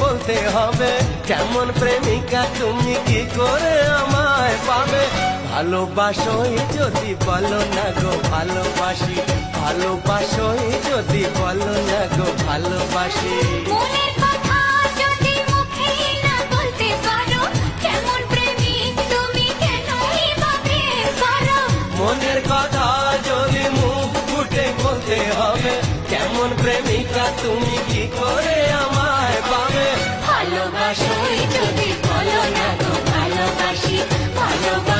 বলতে হবে কেমন প্রেমিকা তুমি কি করে আমায় পাবে? ভালোবাসোই যদি বলো না গো ভালোবাসি ভালোবাসোই যদি বলো না গো ভালোবাসি। মনের কথা যদি মুখে মুখ ফুটে বলতে হবে কেমন প্রেমিকা তুমি কি করে আমায় পাবে? ভালোবাসো যদি বলো না তো ভালোবাসি না